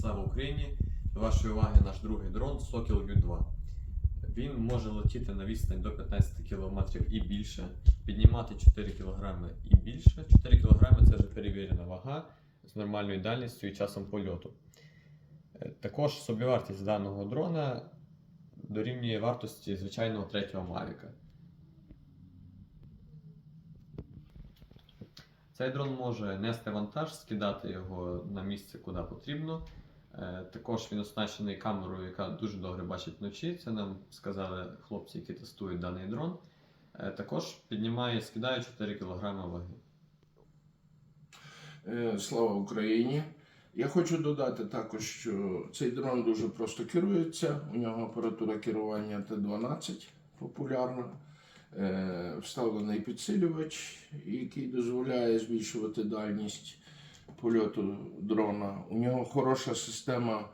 Слава Україні! До вашої уваги наш другий дрон Сокіл Ю-2. Він може летіти на відстань до 15 км і більше, піднімати 4 кг і більше. 4 кг це вже перевірена вага з нормальною дальністю і часом польоту. Е, Також собівартість даного дрона дорівнює вартості звичайного третього Mavic. Цей дрон може нести вантаж, скидати його на місце, куди потрібно. Е, Також він оснащений камерою, яка дуже добре бачить вночі. Це нам сказали хлопці, які тестують даний дрон. Е, Також піднімає, скидає 4 кг ваги. Е, Слава Україні! Я хочу додати також, що цей дрон дуже просто керується. У нього апаратура керування Т-12 популярна. Вставлений підсилювач, який дозволяє збільшувати дальність польоту дрона. У нього хороша система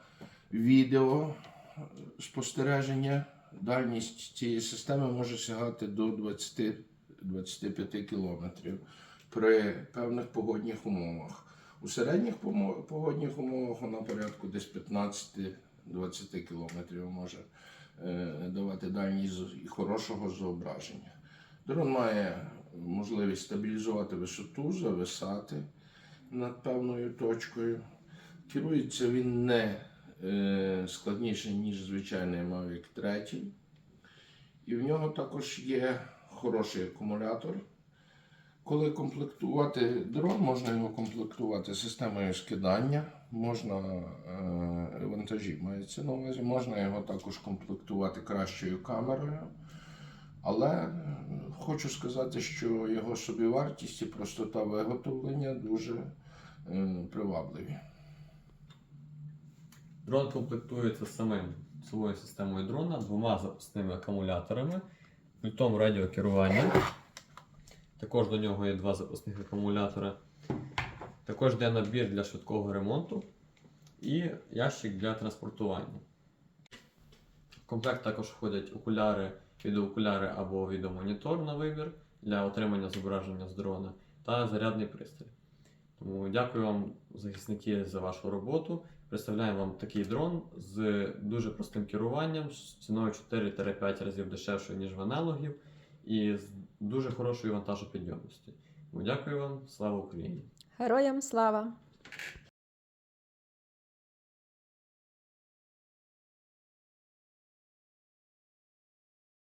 відео спостереження. Дальність цієї системи може сягати до 20-25 кілометрів при певних погодних умовах. У середніх погодних умовах вона порядку десь 15-20 кілометрів може е, давати дальність і хорошого зображення. Дрон має можливість стабілізувати висоту, зависати над певною точкою. Керується він не е, складніше, ніж звичайний Mavic 3. І в нього також є хороший акумулятор. Коли комплектувати дрон, можна його комплектувати системою скидання, можна е, вантажі мається на увазі, можна його також комплектувати кращою камерою. Але е, хочу сказати, що його собівартість і простота виготовлення дуже привабливі. Дрон комплектується самим самою системою дрона, двома запасними акумуляторами, пультом радіокерування. Також до нього є два запасних акумулятори. Також йде набір для швидкого ремонту і ящик для транспортування. В комплект також входять окуляри, відеоокуляри або відеомонітор на вибір для отримання зображення з дрона та зарядний пристрій. Тому дякую вам, захисники, за вашу роботу. Представляємо вам такий дрон з дуже простим керуванням, з ціною 4-5 разів дешевшою, ніж в аналогів, і з дуже хорошою вантажопідйомністю. Дякую вам, слава Україні! Героям слава!